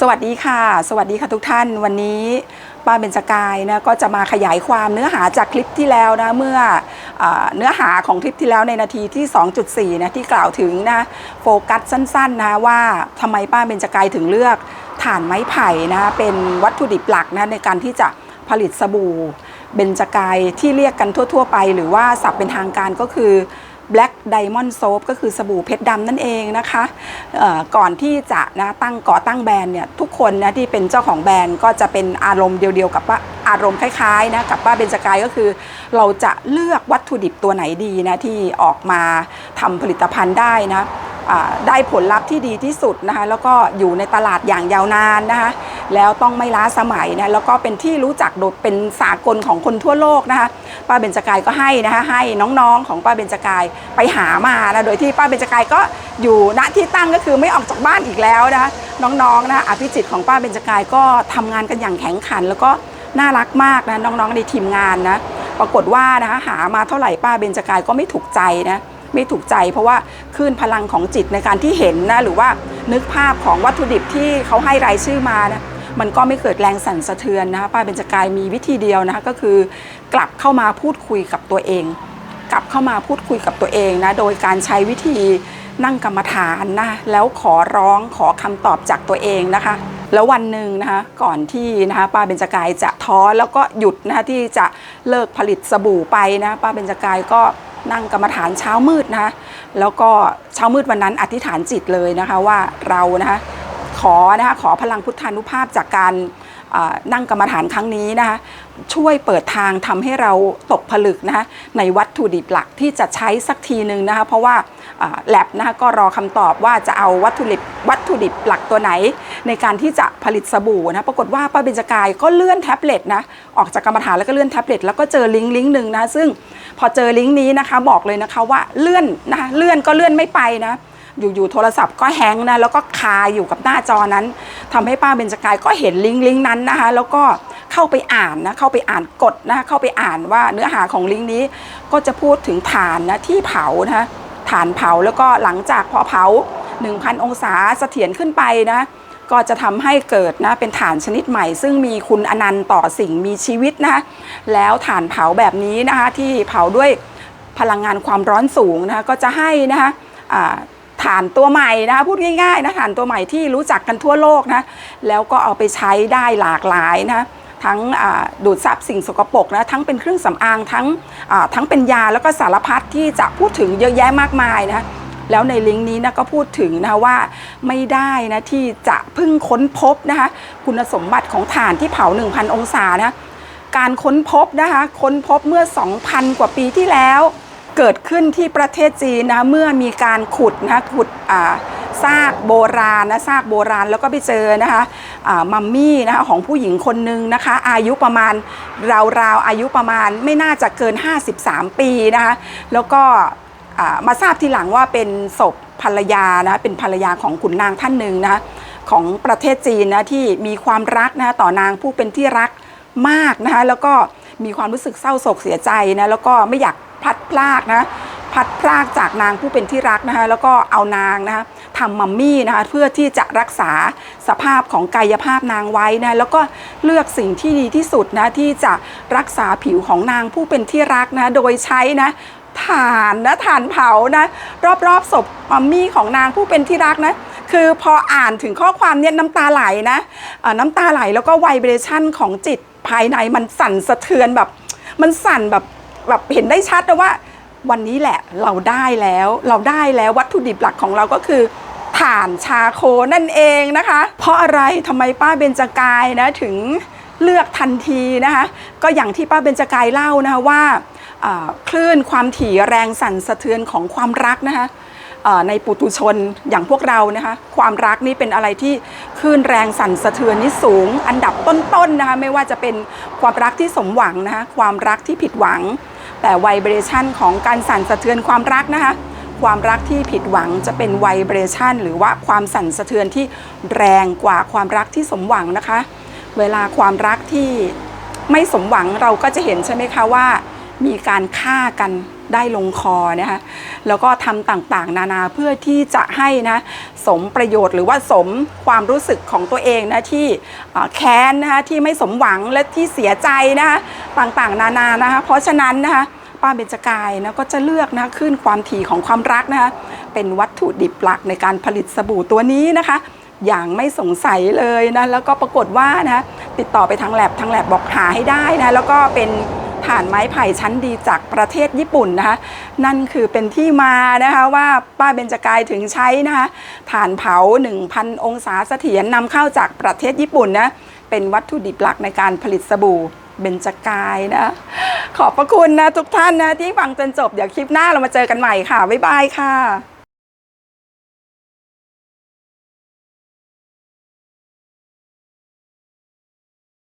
สวัสดีค่ะ สวัสดีค่ะทุกท่านวันนี้ป้าเบญจกายนะก็จะมาขยายความเนื้อหาจากคลิปที่แล้วนะเมื่ออเนื้อหาของคลิปที่แล้วในนาทีที่ 2.4นะที่กล่าวถึงนะโฟกัสสั้นๆนะว่าทำไมป้าเบญจกายถึงเลือกถ่านไม้ไผ่นะเป็นวัตถุดิบหลักนะในการที่จะผลิตสบู่เบญจกายที่เรียกกันทั่ว ๆ ไป หรือว่าศัพท์เป็นทางการก็คือ Black Diamond Soap ก็คือสบู่เพชรดำนั่นเองนะคะก่อนที่จะนะตั้งก่อตั้งแบรนด์เนี่ยทุกคนนะที่เป็นเจ้าของแบรนด์ก็จะเป็นอารมณ์เดียวๆกับป้าอารมณ์คล้ายๆนะกับป้าเบญจกายก็คือ เราจะเลือกวัตถุดิบตัวไหนดีนะที่ออกมาทำผลิตภัณฑ์ได้นะได้ผลลัพธ์ที่ดีที่สุดนะคะแล้วก็อยู่ในตลาดอย่างยาวนานนะคะ แล้วต้องไม่ล้าสมัยนะแล้วก็เป็นที่รู้จักโดดเป็นสากลของคนทั่วโลกนะคะป้าเบญจกายก็ให้นะคะให้น้องๆของป้าเบญจกายไปหามานะโดยที่ป้าเบญจกายก็อยู่ณที่ตั้งก็คือไม่ออกจากบ้านอีกแล้วนะคะน้องๆนะอภิจิตของป้าเบญจกายก็ทำงานกันอย่างแข็งขัน แล้วก็น่ารักมากนะน้องๆในทีมงานนะปรากฏว่านะคะหามาเท่าไหร่ป้าเบญจกายก็ไม่ถูกใจนะไม่ถูกใจเพราะว่าคลื่นพลังของจิตในการที่เห็นนะหรือว่านึกภาพของวัตถุดิบที่เขาให้รายชื่อมานะ มันก็ไม่เกิดแรงสั่นสะเทือนนะคะป้าเบญจกายมีวิธีเดียวนะคะก็คือกลับเข้ามาพูดคุยกับตัวเอง กลับเข้ามาพูดคุยกับตัวเองนะโดยการใช้วิธีนั่งกรรมฐานนะแล้วขอร้องขอคำตอบจากตัวเองนะคะ แล้ววันหนึ่งนะคะก่อนที่นะคะป้าเบญจกายจะท้อแล้วก็หยุดนะคะที่จะเลิกผลิตสบู่ไปนะป้าเบญจกายก็นั่งกรรมฐานเช้ามืดนะคะแล้วก็เช้ามืดวันนั้นอธิษฐานจิตเลยนะคะว่าเรานะคะ ขอนะคะขอพลังพุทธานุภาพจากการนั่งกรรมฐานครั้งนี้นะคะช่วยเปิดทางทำให้เราตกผลึกนะคะในวัตถุดิบหลักที่จะใช้สักทีหนึ่งนะคะเพราะว่าแลบนะคะก็รอคำตอบว่าจะเอาวัตถุดิบวัตถุดิบหลักตัวไหน ในการที่จะผลิตสบู่นะปรากฏว่าป้าเบญจกายก็เลื่อนแท็บเล็ตนะออกจากกรรมฐานแล้วก็เลื่อนแท็บเล็ตแล้วก็เจอลิงก์ลิงก์หนึ่งนะซึ่งพอเจอลิงก์นี้นะคะบอกเลยนะคะว่าเลื่อนนะคะเลื่อนก็เลื่อนไม่ไปนะ อยู่ๆโทรศัพท์ก็แฮงนะแล้วก็คาอยู่กับหน้าจอนั้นทำให้ป้าเบญจกายก็เห็นลิงก์ลิงก์นั้นนะคะ แล้วก็เข้าไปอ่านนะเข้าไปอ่านกฎนะเข้าไปอ่านว่าเนื้อหาของลิงก์นี้ก็จะพูดถึงฐานนะที่เผานะฐานเผาแล้วก็หลังจากพอเผา 1,000 องศาเสถียรขึ้นไปนะก็จะทำให้เกิดนะเป็นฐานชนิดใหม่ ซึ่งมีคุณอนันต์ต่อสิ่งมีชีวิตนะแล้วฐานเผาแบบนี้นะคะที่เผาด้วยพลังงานความร้อนสูงนะคะก็จะให้นะคะอ่า ฐานตัวใหม่นะคะพูดง่ายๆนะฐานตัวใหม่ที่รู้จักกันทั่วโลกนะแล้วก็เอาไปใช้ได้หลากหลายนะทั้งดูดซับสิ่งสกปรกนะทั้งเป็นเครื่องสำอางทั้งทั้งเป็นยาแล้วก็สารพัดที่จะพูดถึงเยอะแยะมากมายนะแล้วในลิงก์นี้นะก็พูดถึงนะว่าไม่ได้นะที่จะเพิ่งค้นพบนะคะคุณสมบัติของฐานที่เผา 1,000 องศานะการค้นพบนะคะค้นพบเมื่อ 2,000 กว่าปีที่แล้ว เกิดขึ้นที่ประเทศจีนนะเมื่อมีการขุดนะขุดซากโบราณนะซากโบราณแล้วก็ไปเจอนะคะมัมมี่นะคะของผู้หญิงคนหนึ่งนะคะ อายุประมาณราวๆอายุประมาณไม่น่าจะเกิน 53 ปีนะคะแล้วก็มาทราบทีหลังว่าเป็นศพภรรยานะเป็นภรรยาของขุนนางท่านหนึ่งนะคะของประเทศจีนนะที่มีความรักนะต่อนางผู้เป็นที่รักมากนะคะแล้วก็มีความรู้สึกเศร้าโศกเสียใจนะแล้วก็ไม่อยาก พลัดพรากนะพัดพรากจากนางผู้เป็นที่รักนะคะแล้วก็เอานางนะคะทำมัมมี่นะคะเพื่อที่จะรักษาสภาพของกายภาพนางไว้นะแล้วก็เลือกสิ่งที่ดีที่สุดนะที่จะรักษาผิวของนางผู้เป็นที่รักนะโดยใช้นะถ่านนะถ่านเผานะรอบๆศพมัมมี่ของนางผู้เป็นที่รักนะคือพออ่านถึงข้อความเนี่ยน้ำตาไหลนะน้ำตาไหลแล้วก็ไวเบรชั่นของจิตภายในมันสั่นสะเทือนแบบมันสั่นแบบ แบบเห็นได้ชัดนะว่า วันนี้แหละเราได้แล้ว เราได้แล้ววัตถุดิบหลักของเราก็คือถ่านชาโคนั่นเองนะคะ เพราะอะไรทำไมป้าเบญจกายนะถึงเลือกทันทีนะคะก็อย่างที่ป้าเบญจกายเล่านะคะว่าคลื่นความถี่แรงสั่นสะเทือนของความรักนะคะในปุถุชนอย่างพวกเรานะคะความรักนี่เป็นอะไรที่คลื่นแรงสั่นสะเทือนนี่สูง อันดับต้นๆนะคะไม่ว่าจะเป็นความรักที่สมหวังนะคะความรักที่ผิดหวัง แต่ไวเบรชั่นของการสั่นสะเทือนความรักนะคะ ความรักที่ผิดหวังจะเป็นไวเบรชั่นหรือว่าความสั่นสะเทือนที่แรงกว่าความรักที่สมหวังนะคะ เวลาความรักที่ไม่สมหวังเราก็จะเห็นใช่ไหมคะว่า มีการฆ่ากัน ได้ลงคอนะคะแล้วก็ทำต่างๆ นานาเพื่อที่จะให้นะสมประโยชน์หรือว่าสมความรู้สึกของตัวเองนะที่แค้นนะคะที่ไม่สมหวังและที่เสียใจนะคะต่างๆ นานานะคะเพราะฉะนั้นนะคะป้าเบญจกายนะก็จะเลือกนะขึ้นความถี่ของความรักนะคะเป็นวัตถุดิบหลักในการผลิตสบู่ตัวนี้นะคะอย่างไม่สงสัยเลยนะแล้วก็ปรากฏว่านะติดต่อไปทางแลบทางแลบบอกหาให้ได้นะแล้วก็เป็น ถ่านไม้ไผ่ชั้นดีจากประเทศญี่ปุ่นนะคะนั่นคือเป็นที่มานะคะว่าป้าเบญจกายถึงใช้นะคะถ่านเผา 1,000 องศาเสถียรนำเข้าจากประเทศญี่ปุ่นนะเป็นวัตถุดิบหลักในการผลิตสบู่เบญจกายนะ ขอบพระคุณนะทุกท่านนะที่ฟังจนจบ เดี๋ยวคลิปหน้าเรามาเจอกันใหม่ค่ะ บ๊ายบายค่ะ